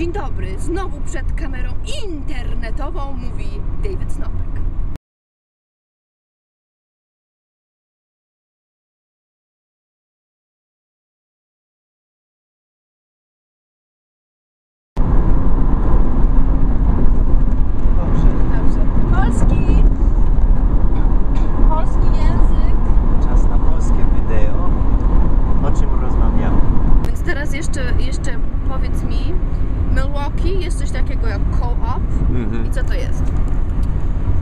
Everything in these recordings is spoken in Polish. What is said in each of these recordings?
Dzień dobry, znowu przed kamerą internetową mówi David Snopek. Dobrze. Dobrze. Polski. Polski język. Czas na polskie wideo. O czym rozmawiamy? Więc teraz jeszcze, jeszcze powiedz mi, Milwaukee jest coś takiego jak co-op. Mhm. I co to jest?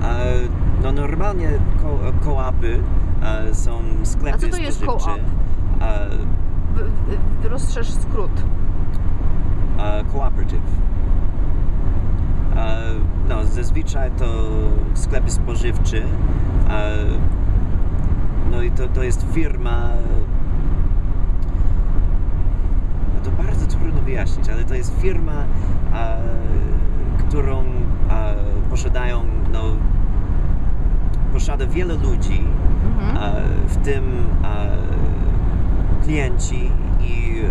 E, no normalnie ko kołapy e, są sklepy A co to jest spożywcze. co-op? E, W- w- Rozszerz skrót. e, cooperative. E, no zazwyczaj to sklepy spożywcze. E, no i to, to jest firma. No to bardzo trudno wyjaśnić, ale to jest firma, którą posiadają, no, posiada wiele ludzi, Mhm. w tym klienci i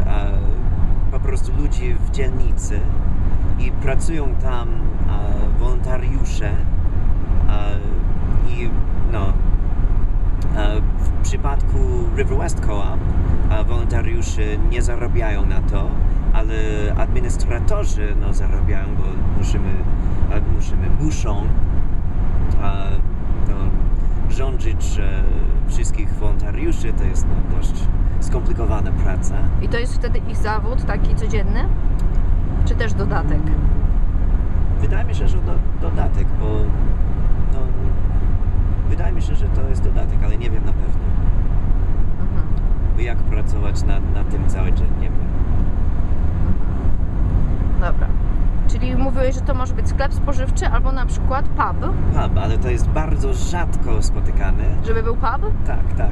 po prostu ludzie w dzielnicy i pracują tam e, wolontariusze i no w przypadku River West Co-op wolontariusze nie zarabiają na to, ale administratorzy no, zarabiają, bo musimy, musimy muszą e, no, rządzić e, wszystkich wolontariuszy. To jest no, dość skomplikowana praca. I to jest wtedy ich zawód taki codzienny? Czy też dodatek? Wydaje mi się, że do, dodatek, bo no, wydaje mi się, że to jest dodatek, ale nie wiem na pewno. Mhm. Jak pracować na, na tym cały dzień, nie wiem. Dobra. Czyli mówiłeś, że to może być sklep spożywczy albo na przykład pub. Pub, ale to jest bardzo rzadko spotykane. Żeby był pub? Tak, tak.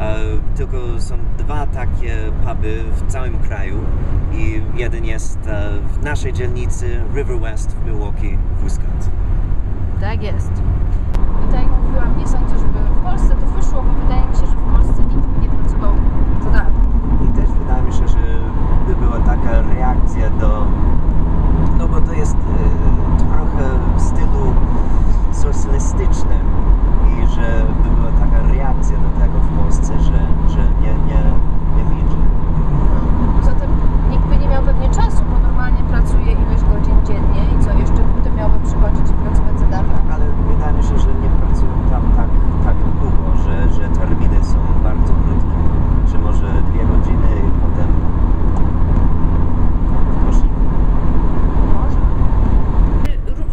E, tylko są dwa takie puby w całym kraju i jeden jest e, w naszej dzielnicy River West w Milwaukee w Wisconsin. Tak jest. I tak jak mówiłam, nie sądzę, żeby w Polsce to wyszło, bo wydaje mi się, że w Polsce nikt nie pracował za darmo. I też wydaje mi się, że była taka reakcja do. No bo to jest e, trochę w stylu socjalistycznym i że by była taka reakcja do tego w Polsce, że, że nie, nie, nie widzi. Poza tym nikt by nie miał pewnie czasu, bo normalnie pracuje ileś godzin dziennie i co, jeszcze potem miałby przychodzić i pracować za darmo. Ale wydaje mi się, że nie pracują tam tak, tak długo, że, że terminy są bardzo krótkie. Że może dwie godziny i potem poszli. Może.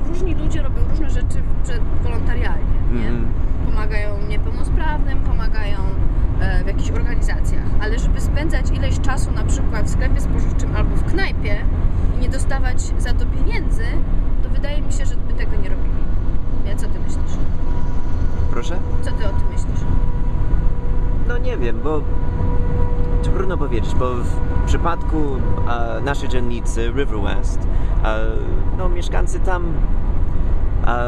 Różni ludzie robią różne rzeczy przed- wolontarialnie, nie? Mhm. Pomagają niepełnosprawnym, pomagają e, w jakichś organizacjach, ale żeby spędzać ileś czasu na przykład w sklepie spożywczym albo w knajpie i nie dostawać za to pieniędzy, to wydaje mi się, że by tego nie robili. Ja co ty myślisz? Proszę? Co ty o tym myślisz? No nie wiem, bo trudno powiedzieć, bo w przypadku e, naszej dzielnicy River West, e, no mieszkańcy tam e,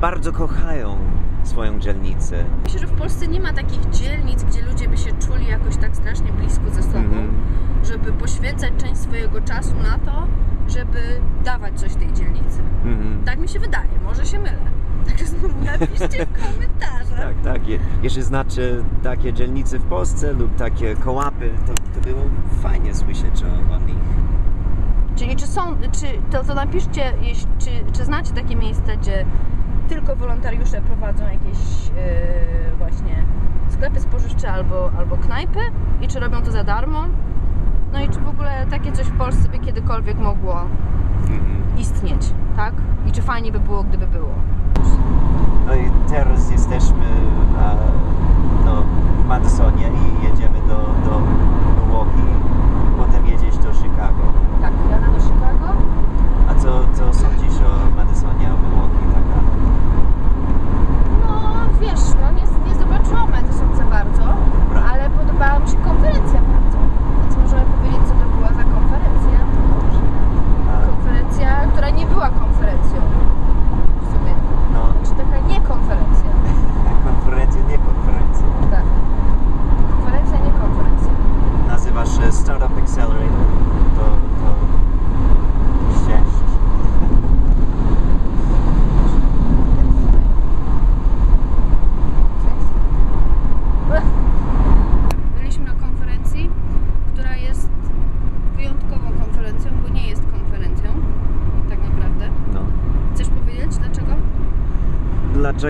bardzo kochają swoją dzielnicę. Myślę, że w Polsce nie ma takich dzielnic, gdzie ludzie by się czuli jakoś tak strasznie blisko ze sobą, Mhm. Żeby poświęcać część swojego czasu na to, żeby dawać coś tej dzielnicy. Mhm. Tak mi się wydaje, może się mylę. Także znowu napiszcie w komentarzach. Tak, tak. Je, jeśli znacie takie dzielnice w Polsce lub takie kołapy, to, to było fajnie słyszeć o, o nich. Czyli czy są, czy, to, to napiszcie, jeśli, czy, czy znacie takie miejsca, gdzie tylko wolontariusze prowadzą jakieś yy, właśnie sklepy spożywcze albo, albo knajpy i czy robią to za darmo? No i czy w ogóle takie coś w Polsce by kiedykolwiek mogło Mhm. istnieć, tak? I czy fajnie by było, gdyby było? No i teraz jesteśmy e, no, w Madisonie i jedziemy do, do Milwaukee, potem jedziesz do Chicago. Tak, jadę do Chicago. A co, co sądzisz o Madisonie, o Milwaukee i tak dalej? No wiesz, no nie, nie zobaczyłam Madison za bardzo, Prawda. ale podobała mi się konferencja bardzo. Więc możemy powiedzieć, co to była za konferencja. Dobrze. E, Konferencja, która nie była konferencją. W sumie. no, Czy taka niekonferencja. konferencja, nie konferencja. Tak. Konferencja, nie konferencja. Nazywa się Startup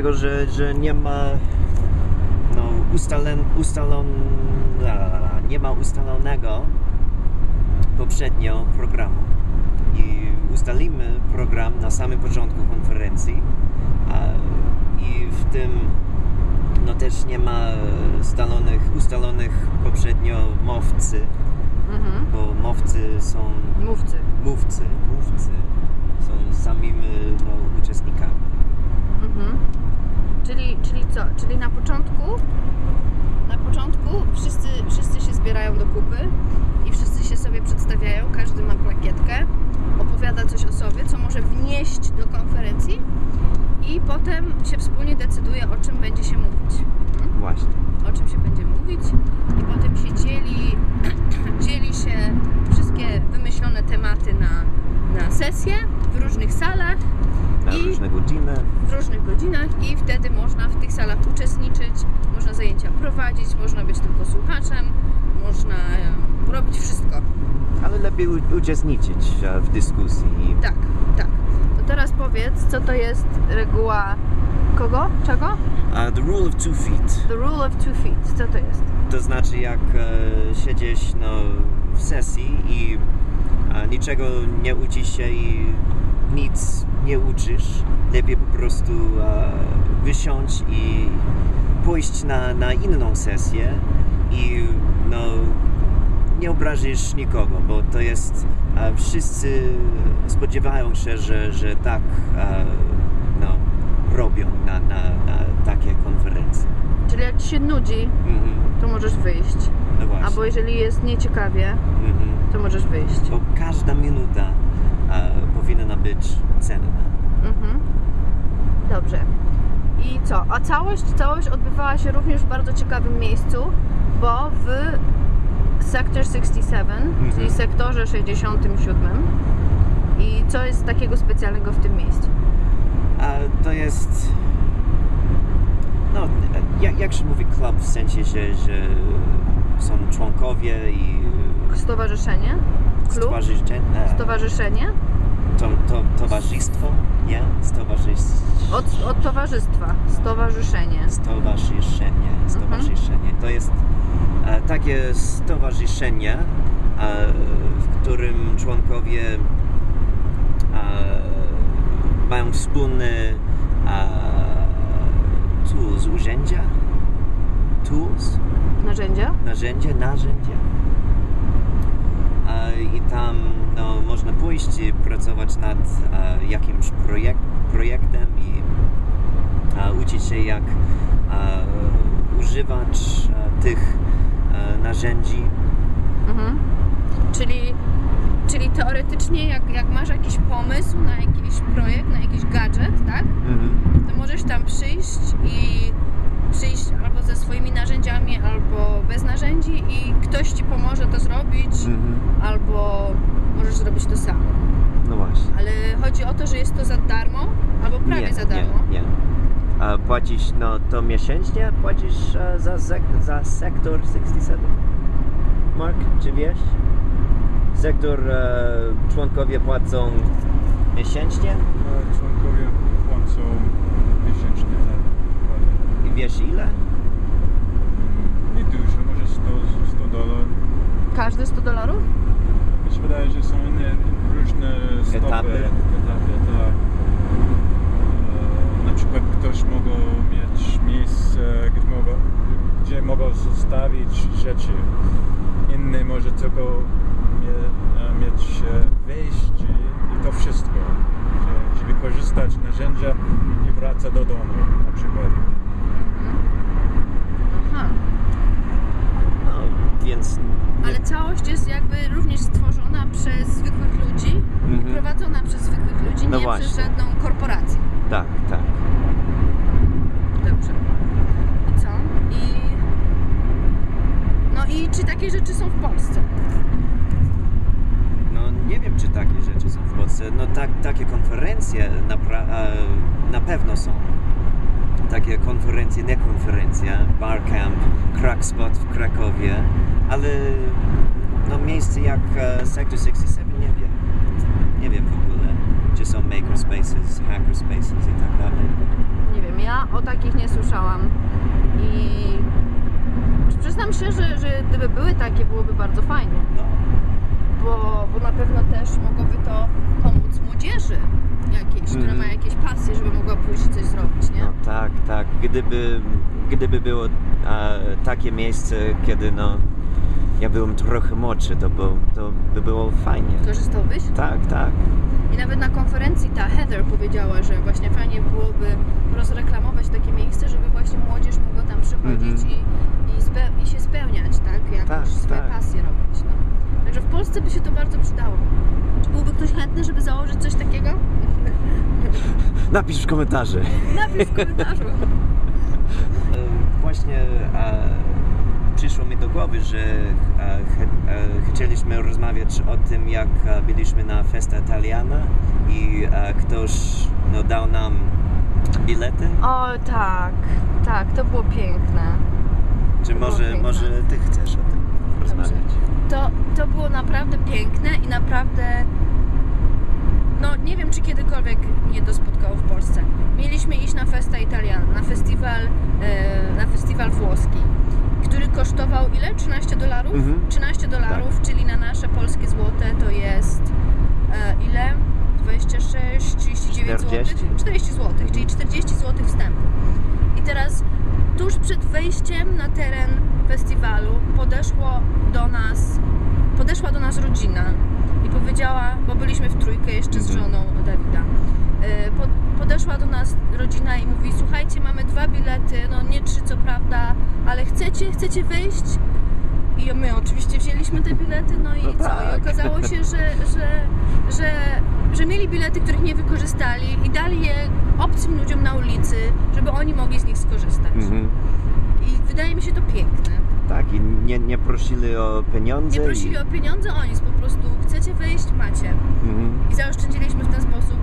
dlaczego, że, że nie ma no, ustalen, ustalon, nie ma ustalonego poprzednio programu. I ustalimy program na samym początku konferencji a, i w tym no też nie ma ustalonych, ustalonych poprzednio mówcy, Mhm. bo mówcy są Mówcy. mówcy, mówcy są samymi no, uczestnikami. Mhm. Czyli, czyli co? Czyli na początku na początku wszyscy, wszyscy się zbierają do kupy i wszyscy się sobie przedstawiają, każdy ma plakietkę, opowiada coś o sobie, co może wnieść do konferencji i potem się wspólnie decyduje, o czym będzie się mówić. Mhm. Właśnie. o czym się będzie mówić i potem się dzieli, dzieli się wszystkie wymyślone tematy na, na sesje w różnych salach, Na I- różne godziny. w różnych godzinach i wtedy można w tych salach uczestniczyć, można zajęcia prowadzić, można być tylko słuchaczem, można robić wszystko. Ale lepiej uczestniczyć e, w dyskusji. Tak, tak. To teraz powiedz, co to jest reguła kogo? Czego? A the rule of two feet. The rule of two feet. Co to jest? To znaczy jak e, siedzisz no, w sesji i e, niczego nie uczysz się i nic nie uczysz, lepiej po prostu e, wysiąść i pójść na, na inną sesję i no, nie obrazisz nikogo, bo to jest, e, wszyscy spodziewają się, że, że tak e, no, robią na, na, na takie konferencje. Czyli jak ci się nudzi, Mhm. to możesz wyjść. No właśnie. Albo jeżeli jest nieciekawie, Mhm. to możesz wyjść. Bo każda minuta powinna być cenna. Mhm. Dobrze. I co? A całość, całość odbywała się również w bardzo ciekawym miejscu, bo w Sector 67, czyli sektorze 67. I co jest takiego specjalnego w tym miejscu? A to jest. No, jak, jak się mówi klub w sensie, że, że są członkowie i Stowarzyszenie? Klub? stowarzyszenie. e, Stowarzyszenie? To, to, towarzystwo? Nie? Stowarzyszenie. Od, od towarzystwa. Stowarzyszenie. Stowarzyszenie. Stowarzyszenie. To jest e, takie stowarzyszenie, e, w którym członkowie e, mają wspólny e, tools, urzędzia? Tools? Narzędzia? Narzędzie, narzędzie. I tam no, można pójść i pracować nad e, jakimś projek projektem i e, uczyć się jak e, używać tych narzędzi. Mhm. Czyli, czyli teoretycznie jak, jak masz jakiś pomysł na jakiś projekt, na jakiś gadżet, tak? to możesz tam przyjść i przyjść albo ze swoimi narzędziami, albo bez narzędzi i ktoś ci pomoże to zrobić, albo możesz zrobić to sam. No właśnie. Ale chodzi o to, że jest to za darmo, albo prawie nie, za darmo. Nie, nie. A płacisz, no to miesięcznie płacisz e, za, sek- za sektor 67? Mark, czy wiesz? Sektor e, członkowie płacą miesięcznie E, Członkowie płacą miesięcznie tak. i wiesz ile? Nie dużo, może 100, 100 dolarów. Każdy 100 dolarów? Mi się wydaje, że są inne różne stopy, Etapy. etapy tak. E, Na przykład ktoś mogą mieć miejsce, gdzie mogą, gdzie mogą zostawić rzeczy. Inny może tylko mie, e, mieć wejście i to wszystko. Że, żeby korzystać z narzędzia i wraca do domu na przykład. Aha. Więc Ale całość jest jakby również ale no miejsce jak e, Sector 67 nie wiem. Nie wiem w ogóle, czy są makerspaces, hackerspaces i tak dalej. Nie wiem, ja o takich nie słyszałam i przyznam się, że, że gdyby były takie, byłoby bardzo fajnie. No. Bo, bo na pewno też mogłoby to pomóc młodzieży jakiejś, mm. która mhm. ma jakieś pasje, żeby mogła pójść i coś zrobić, nie? No, tak, tak. Gdyby, gdyby było a, takie miejsce, kiedy no ja byłem trochę młodszy, to, było, to by było fajnie. Korzystałbyś? Tak, tak. I nawet na konferencji ta Heather powiedziała, że właśnie fajnie byłoby rozreklamować takie miejsce, żeby właśnie młodzież mogła tam przychodzić Mhm. i, i, spe, i się spełniać, tak? Jakoś Tak, swoje tak. pasje robić. No. Także w Polsce by się to bardzo przydało. Czy byłby ktoś chętny, żeby założyć coś takiego? Napisz w komentarzu. Napisz w komentarzu. Właśnie przyszło mi do głowy, że e, e, chcieliśmy rozmawiać o tym, jak e, byliśmy na Festa Italiana i ktoś no, dał nam bilety. O tak, tak, to było piękne. Czy było może, piękne. może ty chcesz o tym rozmawiać? To, to było naprawdę piękne i naprawdę. No, nie wiem, czy kiedykolwiek mnie to spotkało w Polsce. Mieliśmy iść na Festa Italiana, na festiwal, na festiwal włoski, który kosztował ile? 13 dolarów? Mhm. 13 dolarów, czyli na nasze polskie złote to jest e, ile? 26, 39 zł? 40. 40 zł, czyli 40 zł wstępu. I teraz tuż przed wejściem na teren festiwalu podeszło do nas, podeszła do nas rodzina i powiedziała, bo byliśmy w trójkę jeszcze z Mhm. żoną Dawida. Po, podeszła do nas rodzina i mówi, słuchajcie, mamy dwa bilety, no nie trzy co prawda, ale chcecie, chcecie wyjść? I my oczywiście wzięliśmy te bilety, no i No co? tak. I okazało się, że, że, że, że mieli bilety, których nie wykorzystali i dali je obcym ludziom na ulicy, żeby oni mogli z nich skorzystać. Mhm. I wydaje mi się to piękne. Tak, i nie, nie prosili o pieniądze. Nie prosili i... o pieniądze, o nic, po prostu chcecie wyjść, macie. Mhm. I zaoszczędziliśmy w ten sposób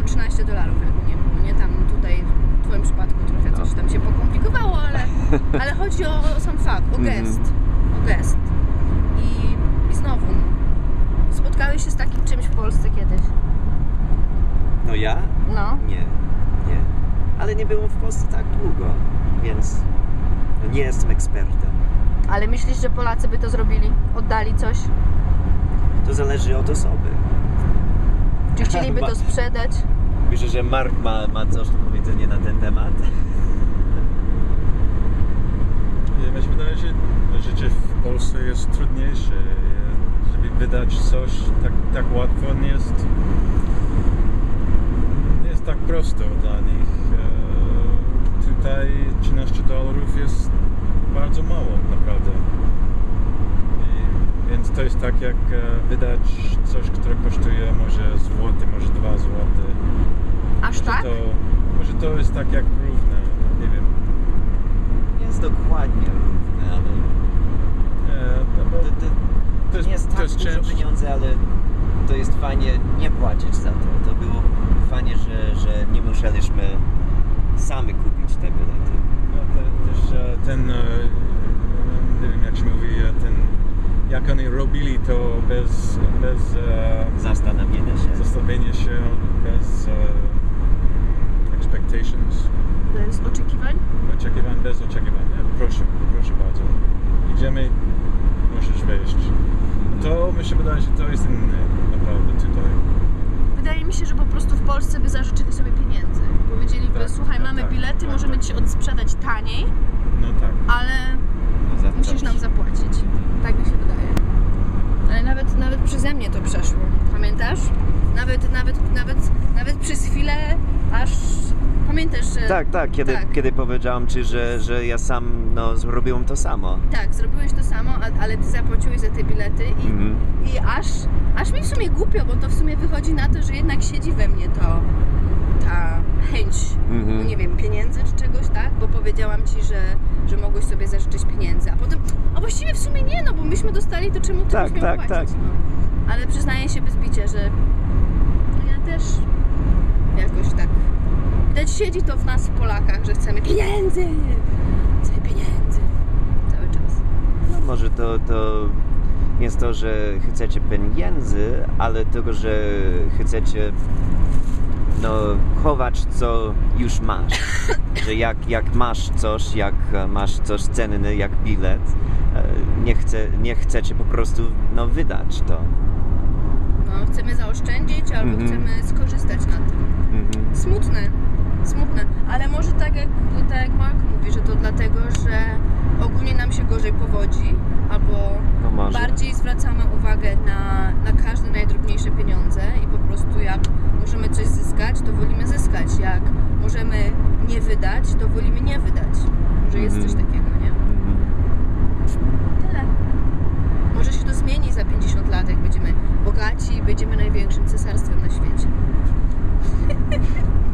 no 13 dolarów, jakby nie było, nie? Tam tutaj w Twoim przypadku trochę coś tam się pokomplikowało, ale, ale chodzi o, o sam fakt, o Mhm. gest. O gest. I, I znowu, no, spotkałeś się z takim czymś w Polsce kiedyś? No ja? No. Nie, nie. Ale nie byłem w Polsce tak długo, więc nie jestem ekspertem. Ale myślisz, że Polacy by to zrobili? Oddali coś? To zależy od osoby. Chcieliby to sprzedać? Myślę, że Mark ma, ma coś do powiedzenia na ten temat. Mi się wydaje, że życie w Polsce jest trudniejsze. Żeby wydać coś tak, tak łatwo nie jest, nie jest tak prosto dla nich. E, Tutaj 13 dolarów jest bardzo mało naprawdę. I, więc to jest tak jak e, wydać coś, które kosztuje może złoty, może dwa złote. Aż Może tak? To, może to jest tak jak równe, nie wiem. Jest dokładnie równe, ale E, no bo to, to, to jest, nie jest to tak jest dużo cięższe. pieniędzy, ale to jest fajnie nie płacić za to. To było fajnie, że, że nie musieliśmy sami kupić te bilety. No, te, też e, ten, e, nie wiem jak się mówi, e, ten, jak oni robili to bez, bez Zastanowienie się. zastawienia się, bez e, expectations, Bez oczekiwań? oczekiwań, bez oczekiwania. Proszę, proszę bardzo. Idziemy, musisz wejść. To mi się wydaje, że to jest inne naprawdę tutaj. Wydaje mi się, że po prostu w Polsce by zażyczyli sobie pieniędzy. Powiedzieliby, Tak, słuchaj, tak, mamy tak, bilety, tak, możemy tak. ci odsprzedać taniej, No tak. ale Za musisz coś. nam zapłacić. Tak mi się wydaje. Ale nawet, nawet przeze mnie to przeszło. Pamiętasz? Nawet, nawet, nawet, nawet przez chwilę aż... Pamiętasz, że... Tak, tak, kiedy, Tak. kiedy powiedziałem Ci, że, że ja sam no, zrobiłem to samo. Tak, zrobiłeś to samo, ale ty zapłaciłeś za te bilety i, Mhm. i aż, aż mi w sumie głupio, bo to w sumie wychodzi na to, że jednak siedzi we mnie to ta chęć, Mhm. no nie wiem, pieniędzy czy czegoś, tak? Bo powiedziałam ci, że, że mogłeś sobie zażyczyć pieniędzy, a potem, a właściwie w sumie nie, no bo myśmy dostali, to czemu ty Tak, byś tak, płacić? tak. No. Ale przyznaję się bez bicia, że ja też jakoś tak, widać siedzi to w nas Polakach, że chcemy pieniędzy, chcemy pieniędzy cały czas. No, może to, to nie jest to, że chcecie pieniędzy, ale tego, że chcecie no, chować, co już masz. Że jak, jak masz coś, jak masz coś cenne, jak bilet, e, nie, chce, nie chcecie po prostu no, wydać to. No, chcemy zaoszczędzić albo Mhm. chcemy skorzystać na tym. Mhm. Smutne, smutne, ale może tak jak, tak jak Mark mówi, że to dlatego, że ogólnie nam się gorzej powodzi, albo No bardziej zwracamy uwagę na, na każde najdrobniejsze pieniądze i po prostu jak możemy coś zyskać, to wolimy zyskać. Jak możemy nie wydać, to wolimy nie wydać. Może jest Mhm. coś takiego, nie? Mhm. Tyle. Może się to zmieni za 50 lat, jak będziemy bogaci i będziemy największym cesarstwem na świecie.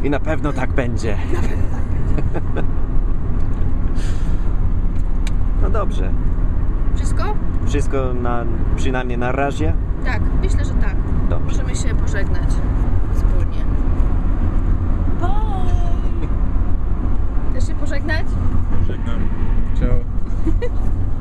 I na pewno tak będzie. No dobrze. Wszystko? Wszystko na, przynajmniej na razie? Tak, myślę, że tak. Dobrze. Możemy się pożegnać wspólnie. Bye! Chcesz się pożegnać? Pożegnam. Ciao.